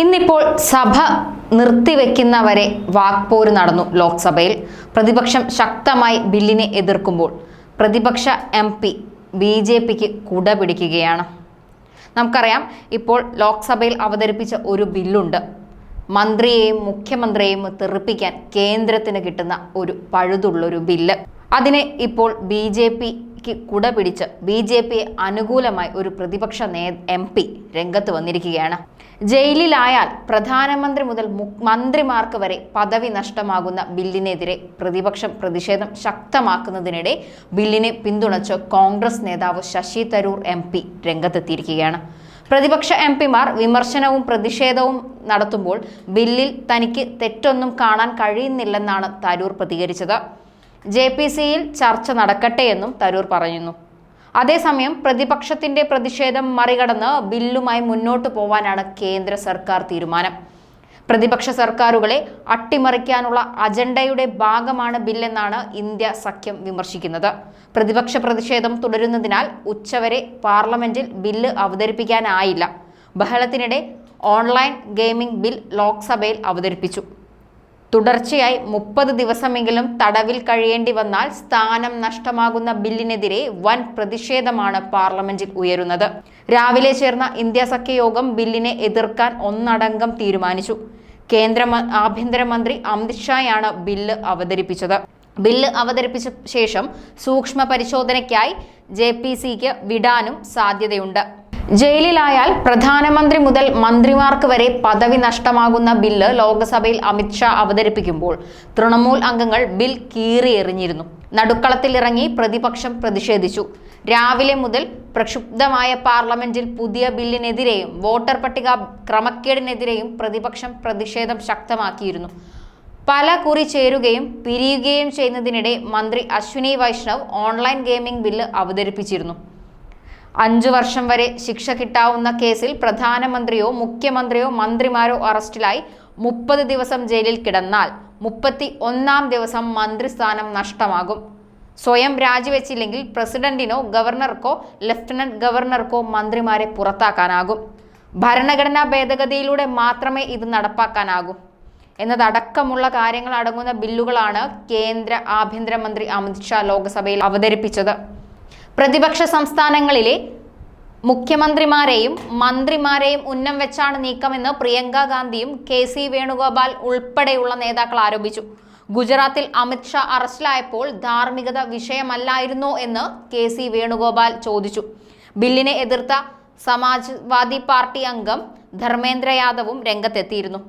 ഇന്നിപ്പോൾ സഭ നിർത്തിവെക്കുന്നവരെ വാക്പോര് നടന്നു ലോക്സഭയിൽ. പ്രതിപക്ഷം ശക്തമായി ബില്ലിനെ എതിർക്കുമ്പോൾ പ്രതിപക്ഷ എം പി ബി ജെ പിക്ക് കുട പിടിക്കുകയാണ്. നമുക്കറിയാം ഇപ്പോൾ ലോക്സഭയിൽ അവതരിപ്പിച്ച ഒരു ബില്ലുണ്ട്. മന്ത്രിയെയും മുഖ്യമന്ത്രിയെയും തെറിപ്പിക്കാൻ കേന്ദ്രത്തിന് കിട്ടുന്ന ഒരു പഴുതുള്ളൊരു ബില്ല്. അതിനെ ഇപ്പോൾ ബി ജെ പിക്ക് കുട പിടിച്ച് ബി ജെ പിയെ അനുകൂലമായി ഒരു പ്രതിപക്ഷ നേ എം പി രംഗത്ത് വന്നിരിക്കുകയാണ്. ജയിലിലായാൽ പ്രധാനമന്ത്രി മുതൽ മന്ത്രിമാർക്ക് വരെ പദവി നഷ്ടമാകുന്ന ബില്ലിനെതിരെ പ്രതിപക്ഷം പ്രതിഷേധം ശക്തമാക്കുന്നതിനിടെ ബില്ലിനെ പിന്തുണച്ച് കോൺഗ്രസ് നേതാവ് ശശി തരൂർ എം പി രംഗത്തെത്തിയിരിക്കുകയാണ്. പ്രതിപക്ഷ എം പിമാർ വിമർശനവും പ്രതിഷേധവും നടത്തുമ്പോൾ ബില്ലിൽ തനിക്ക് തെറ്റൊന്നും കാണാൻ കഴിയുന്നില്ലെന്നാണ് തരൂർ പ്രതികരിച്ചത്. ജെ പി സിയിൽ ചർച്ച നടക്കട്ടെയെന്നും തരൂർ പറയുന്നു. അതേസമയം പ്രതിപക്ഷത്തിന്റെ പ്രതിഷേധം മറികടന്ന് ബില്ലുമായി മുന്നോട്ടു പോവാനാണ് കേന്ദ്ര സർക്കാർ തീരുമാനം. പ്രതിപക്ഷ സർക്കാരുകളെ അട്ടിമറിക്കാനുള്ള അജണ്ടയുടെ ഭാഗമാണ് ബില്ലെന്നാണ് ഇന്ത്യ സഖ്യം വിമർശിക്കുന്നത്. പ്രതിപക്ഷ പ്രതിഷേധം തുടരുന്നതിനാൽ ഉച്ചവരെ പാർലമെന്റിൽ ബില്ല് അവതരിപ്പിക്കാനായില്ല. ബഹളത്തിനിടെ ഓൺലൈൻ ഗെയിമിംഗ് ബിൽ ലോക്സഭയിൽ അവതരിപ്പിച്ചു. തുടർച്ചയായി മുപ്പത് ദിവസമെങ്കിലും തടവിൽ കഴിയേണ്ടി വന്നാൽ സ്ഥാനം നഷ്ടമാകുന്ന ബില്ലിനെതിരെ വൻ പ്രതിഷേധമാണ് പാർലമെന്റിൽ ഉയരുന്നത്. രാവിലെ ചേർന്ന ഇന്ത്യ സഖ്യ യോഗം ബില്ലിനെ എതിർക്കാൻ ഒന്നടങ്കം തീരുമാനിച്ചു. കേന്ദ്ര ആഭ്യന്തരമന്ത്രി അമിത്ഷായാണ് ബില്ല് അവതരിപ്പിച്ചത്. ബില്ല് അവതരിപ്പിച്ച ശേഷം സൂക്ഷ്മ പരിശോധനയ്ക്കായി ജെ വിടാനും സാധ്യതയുണ്ട്. ജയിലിലായാൽ പ്രധാനമന്ത്രി മുതൽ മന്ത്രിമാർക്ക് വരെ പദവി നഷ്ടമാകുന്ന ബില്ല് ലോക്സഭയിൽ അമിത്ഷാ അവതരിപ്പിക്കുമ്പോൾ തൃണമൂൽ അംഗങ്ങൾ ബിൽ കീറിയെറിഞ്ഞിരുന്നു. നടുക്കളത്തിൽ ഇറങ്ങി പ്രതിപക്ഷം പ്രതിഷേധിച്ചു. രാവിലെ മുതൽ പ്രക്ഷുബ്ധമായ പാർലമെന്റിൽ പുതിയ ബില്ലിനെതിരെയും വോട്ടർ പട്ടിക ക്രമക്കേടിനെതിരെയും പ്രതിപക്ഷം പ്രതിഷേധം ശക്തമാക്കിയിരുന്നു. പല കുറി ചേരുകയും പിരിയുകയും ചെയ്യുന്നതിനിടെ മന്ത്രി Ashwini Vaishnaw online gaming bill അവതരിപ്പിച്ചിരുന്നു. അഞ്ചു വർഷം വരെ ശിക്ഷ കിട്ടാവുന്ന കേസിൽ പ്രധാനമന്ത്രിയോ മുഖ്യമന്ത്രിയോ മന്ത്രിമാരോ അറസ്റ്റിലായി മുപ്പത് ദിവസം ജയിലിൽ കിടന്നാൽ മുപ്പത്തി ഒന്നാം ദിവസം മന്ത്രിസ്ഥാനം നഷ്ടമാകും. സ്വയം രാജിവെച്ചില്ലെങ്കിൽ പ്രസിഡന്റിനോ ഗവർണർക്കോ ലഫ്റ്റനന്റ് ഗവർണർക്കോ മന്ത്രിമാരെ പുറത്താക്കാനാകും. ഭരണഘടനാ ഭേദഗതിയിലൂടെ മാത്രമേ ഇത് നടപ്പാക്കാനാകൂ. എന്നതടക്കമുള്ള കാര്യങ്ങൾ അടങ്ങുന്ന ബില്ലുകളാണ് കേന്ദ്ര ആഭ്യന്തരമന്ത്രി അമിത്ഷാ ലോക്സഭയിൽ അവതരിപ്പിച്ചത്. പ്രതിപക്ഷ സംസ്ഥാനങ്ങളിലെ മുഖ്യമന്ത്രിമാരെയും മന്ത്രിമാരെയും ഉന്നം വെച്ചാണ് നീക്കമെന്ന് പ്രിയങ്ക ഗാന്ധിയും കെ സി വേണുഗോപാൽ ഉൾപ്പെടെയുള്ള നേതാക്കൾ ആരോപിച്ചു. ഗുജറാത്തിൽ അമിത്ഷാ അറസ്റ്റിലായപ്പോൾ ധാർമ്മികത വിഷയമല്ലായിരുന്നോ എന്ന് കെ സി വേണുഗോപാൽ ചോദിച്ചു. ബില്ലിനെ എതിർത്ത സമാജ്വാദി പാർട്ടി അംഗം ധർമ്മേന്ദ്ര യാദവും രംഗത്തെത്തിയിരുന്നു.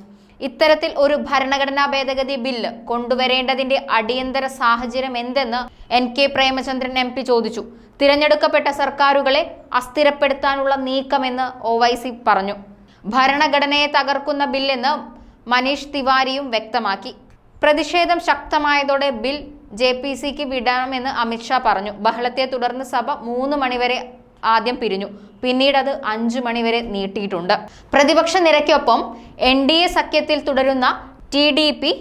ഇത്തരത്തിൽ ഒരു ഭരണഘടനാ ഭേദഗതി ബില്ല് കൊണ്ടുവരേണ്ടതിന്റെ അടിയന്തര സാഹചര്യം എന്തെന്ന് N K Premachandran M P ചോദിച്ചു. തിരഞ്ഞെടുക്കപ്പെട്ട സർക്കാരുകളെ അസ്ഥിരപ്പെടുത്താനുള്ള നീക്കമെന്ന് ഒ വൈസി പറഞ്ഞു. ഭരണഘടനയെ തകർക്കുന്ന ബില്ലെന്ന് മനീഷ് തിവാരിയും വ്യക്തമാക്കി. പ്രതിഷേധം ശക്തമായതോടെ ബിൽ ജെ പി സിക്ക് വിടണമെന്ന് അമിത്ഷാ പറഞ്ഞു. ബഹളത്തെ തുടർന്ന് സഭ മൂന്ന് മണിവരെ ആദ്യം പിരിഞ്ഞു. പിന്നീട് അത് അഞ്ചു മണിവരെ നീട്ടിയിട്ടുണ്ട്. പ്രതിപക്ഷ നിരക്കൊപ്പം എൻ ഡി എ സഖ്യത്തിൽ തുടരുന്ന T D P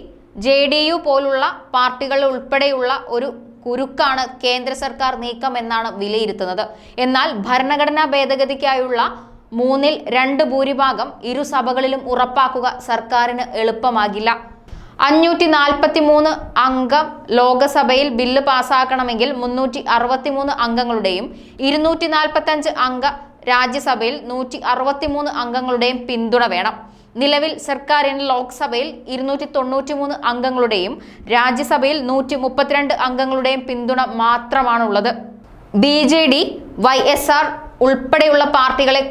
J D U പോലുള്ള പാർട്ടികൾ ഉൾപ്പെടെയുള്ള ഒരു കുരുക്കാണ് കേന്ദ്ര സർക്കാർ നീക്കം എന്നാണ് വിലയിരുത്തുന്നത്. എന്നാൽ ഭരണഘടനാ ഭേദഗതിക്കായുള്ള മൂന്നിൽ രണ്ട് ഭൂരിഭാഗം ഇരുസഭകളിലും ഉറപ്പാക്കുക സർക്കാരിന് എളുപ്പമാകില്ല. അഞ്ഞൂറ്റി നാൽപ്പത്തി മൂന്ന് അംഗം ലോകസഭയിൽ ബില്ല് പാസാക്കണമെങ്കിൽ മുന്നൂറ്റി അറുപത്തി മൂന്ന് അംഗങ്ങളുടെയും ഇരുന്നൂറ്റി നാൽപ്പത്തി അഞ്ച് അംഗ രാജ്യസഭയിൽ നൂറ്റി അറുപത്തി മൂന്ന് അംഗങ്ങളുടെയും പിന്തുണ വേണം. നിലവിൽ സർക്കാരിന് ലോക്സഭയിൽ ഇരുന്നൂറ്റി തൊണ്ണൂറ്റി മൂന്ന് അംഗങ്ങളുടെയും രാജ്യസഭയിൽ നൂറ്റി മുപ്പത്തിരണ്ട് അംഗങ്ങളുടെയും പിന്തുണ മാത്രമാണുള്ളത്. B J D Y S R ഉൾപ്പെടെയുള്ള പാർട്ടികളെ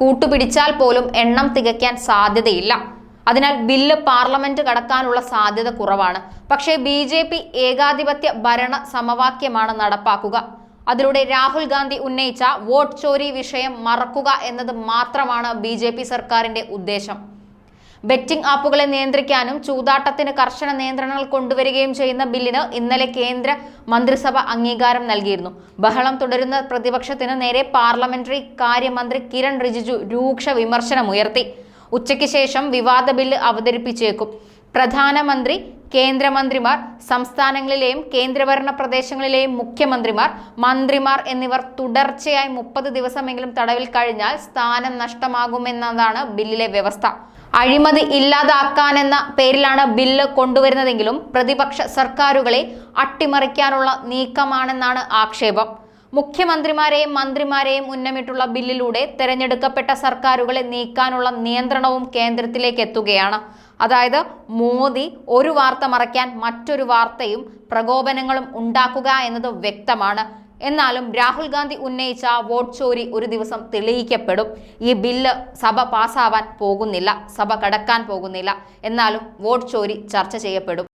കൂട്ടുപിടിച്ചാൽ പോലും എണ്ണം തികയ്ക്കാൻ സാധ്യതയില്ല. അതിനാൽ ബില്ല് പാർലമെന്റ് കടക്കാനുള്ള സാധ്യത കുറവാണ്. പക്ഷേ ബി ജെ പി ഏകാധിപത്യ ഭരണ സമവാക്യമാണ് നടപ്പാക്കുക. അതിലൂടെ രാഹുൽ ഗാന്ധി ഉന്നയിച്ച വോട്ട് ചോരി വിഷയം മറക്കുക എന്നത് മാത്രമാണ് ബി ജെ പി സർക്കാരിന്റെ ഉദ്ദേശം. ബെറ്റിംഗ് ആപ്പുകളെ നിയന്ത്രിക്കാനും ചൂതാട്ടത്തിന് കർശന നിയന്ത്രണങ്ങൾ കൊണ്ടുവരികയും ചെയ്യുന്ന ബില്ലിന് ഇന്നലെ കേന്ദ്ര മന്ത്രിസഭ അംഗീകാരം നൽകിയിരുന്നു. ബഹളം തുടരുന്ന പ്രതിപക്ഷത്തിന് നേരെ പാർലമെന്ററി കാര്യമന്ത്രി കിരൺ റിജിജു രൂക്ഷ വിമർശനമുയർത്തി. ഉച്ചയ്ക്ക് ശേഷം വിവാദ ബില്ല് അവതരിപ്പിച്ചേക്കും. പ്രധാനമന്ത്രി കേന്ദ്രമന്ത്രിമാർ സംസ്ഥാനങ്ങളിലെയും കേന്ദ്രഭരണ പ്രദേശങ്ങളിലെയും മുഖ്യമന്ത്രിമാർ മന്ത്രിമാർ എന്നിവർ തുടർച്ചയായി മുപ്പത് ദിവസമെങ്കിലും തടവിൽ കഴിഞ്ഞാൽ സ്ഥാനം നഷ്ടമാകുമെന്നതാണ് ബില്ലിലെ വ്യവസ്ഥ. അഴിമതി ഇല്ലാതാക്കാനെന്ന പേരിലാണ് ബില്ല് കൊണ്ടുവരുന്നതെങ്കിലും പ്രതിപക്ഷ സർക്കാരുകളെ അട്ടിമറിക്കാനുള്ള നീക്കമാണെന്നാണ് ആക്ഷേപം. മുഖ്യമന്ത്രിമാരെയും മന്ത്രിമാരെയും ഉന്നമിട്ടുള്ള ബില്ലിലൂടെ തെരഞ്ഞെടുക്കപ്പെട്ട സർക്കാരുകളെ നീക്കാനുള്ള നിയന്ത്രണവും കേന്ദ്രത്തിലേക്ക് എത്തുകയാണ്. അതായത് മോദി ഒരു വാർത്ത മറയ്ക്കാൻ മറ്റൊരു വാർത്തയും പ്രകോപനങ്ങളും ഉണ്ടാക്കുക എന്നത് വ്യക്തമാണ്. എന്നാലും രാഹുൽ ഗാന്ധി ഉന്നയിച്ച വോട്ട് ചോരി ഒരു ദിവസം തെളിയിക്കപ്പെടും. ഈ ബില്ല് സഭ പാസ്സാവാൻ പോകുന്നില്ല സഭ കടക്കാൻ പോകുന്നില്ല. എന്നാലും വോട്ട് ചോരി ചർച്ച ചെയ്യപ്പെടും.